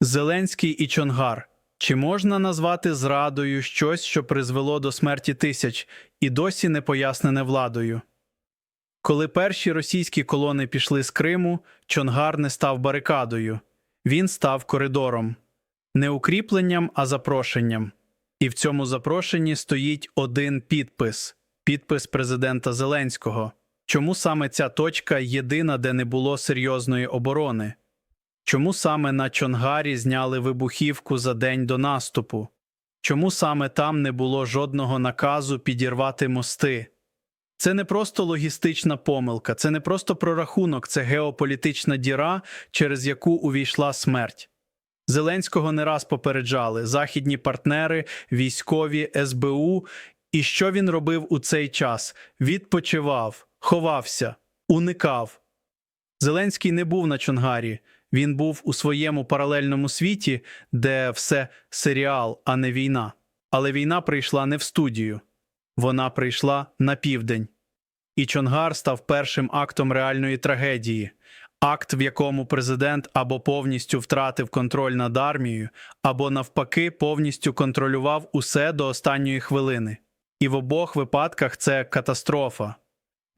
Зеленський і Чонгар. Чи можна назвати зрадою щось, що призвело до смерті тисяч, і досі не пояснене владою? Коли перші російські колони пішли з Криму, Чонгар не став барикадою. Він став коридором. Не укріпленням, а запрошенням. І в цьому запрошенні стоїть один підпис підпис президента Зеленського. Чому саме ця точка єдина, де не було серйозної оборони? Чому саме на Чонгарі зняли вибухівку за день до наступу? Чому саме там не було жодного наказу підірвати мости? Це не просто логістична помилка, це не просто прорахунок, це геополітична діра, через яку увійшла смерть. Зеленського не раз попереджали західні партнери, військові, СБУ. І що він робив у цей час? Відпочивав, ховався, уникав. Зеленський не був на Чонгарі. Він був у своєму паралельному світі, де все серіал, а не війна. Але війна прийшла не в студію, вона прийшла на південь. І Чонгар став першим актом реальної трагедії, акт, в якому президент або повністю втратив контроль над армією, або навпаки повністю контролював усе до останньої хвилини. І в обох випадках це катастрофа.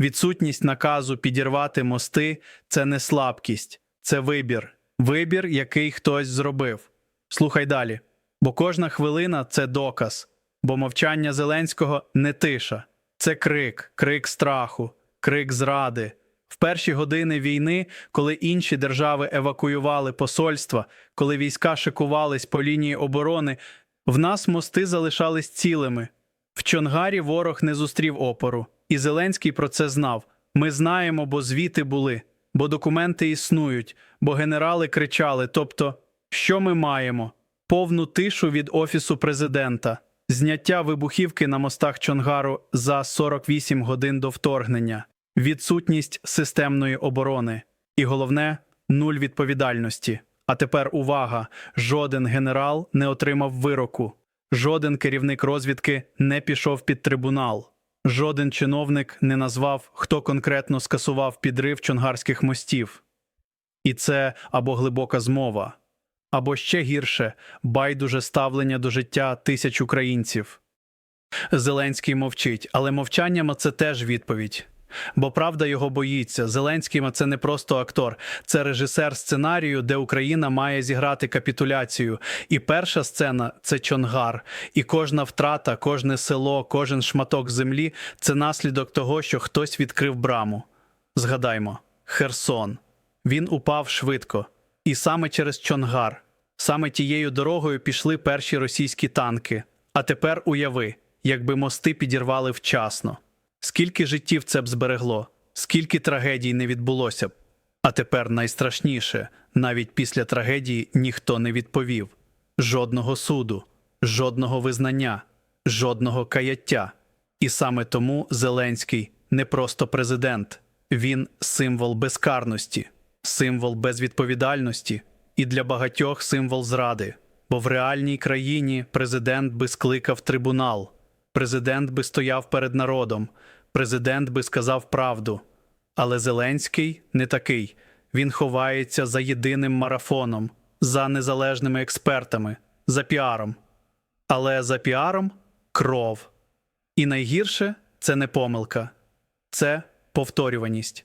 Відсутність наказу підірвати мости це не слабкість, це вибір. Вибір, який хтось зробив. Слухай далі. Бо кожна хвилина це доказ, бо мовчання Зеленського не тиша, це крик, крик страху, крик зради. В перші години війни, коли інші держави евакуювали посольства, коли війська шикувались по лінії оборони, в нас мости залишались цілими. В Чонгарі ворог не зустрів опору, і Зеленський про це знав. Ми знаємо, бо звіти були, бо документи існують, бо генерали кричали. Тобто, що ми маємо? Повну тишу від офісу президента, зняття вибухівки на мостах Чонгару за 48 годин до вторгнення, відсутність системної оборони, і головне нуль відповідальності. А тепер увага: жоден генерал не отримав вироку. Жоден керівник розвідки не пішов під трибунал. Жоден чиновник не назвав, хто конкретно скасував підрив чонгарських мостів. І це або глибока змова, або ще гірше байдуже ставлення до життя тисяч українців. Зеленський мовчить, але мовчанням це теж відповідь. Бо правда його боїться. Зеленський це не просто актор, це режисер сценарію, де Україна має зіграти капітуляцію. І перша сцена це Чонгар. І кожна втрата, кожне село, кожен шматок землі це наслідок того, що хтось відкрив браму. Згадаймо, Херсон. Він упав швидко. І саме через Чонгар, саме тією дорогою пішли перші російські танки. А тепер уяви, якби мости підірвали вчасно. Скільки життів це б зберегло, скільки трагедій не відбулося б. А тепер найстрашніше навіть після трагедії ніхто не відповів жодного суду, жодного визнання, жодного каяття. І саме тому Зеленський не просто президент, він символ безкарності, символ безвідповідальності і для багатьох символ зради. Бо в реальній країні президент би скликав трибунал. Президент би стояв перед народом, президент би сказав правду. Але Зеленський не такий. Він ховається за єдиним марафоном, за незалежними експертами, за піаром. Але за піаром кров. І найгірше це не помилка, це повторюваність.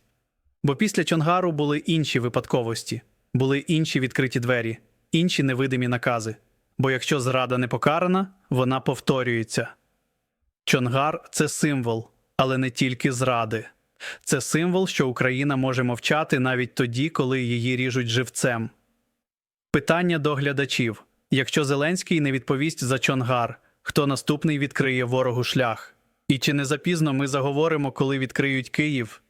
Бо після Чонгару були інші випадковості, були інші відкриті двері, інші невидимі накази. Бо якщо зрада не покарана, вона повторюється. Чонгар це символ, але не тільки зради. Це символ, що Україна може мовчати навіть тоді, коли її ріжуть живцем. Питання до глядачів: якщо Зеленський не відповість за Чонгар, хто наступний відкриє ворогу шлях? І чи не запізно ми заговоримо, коли відкриють Київ?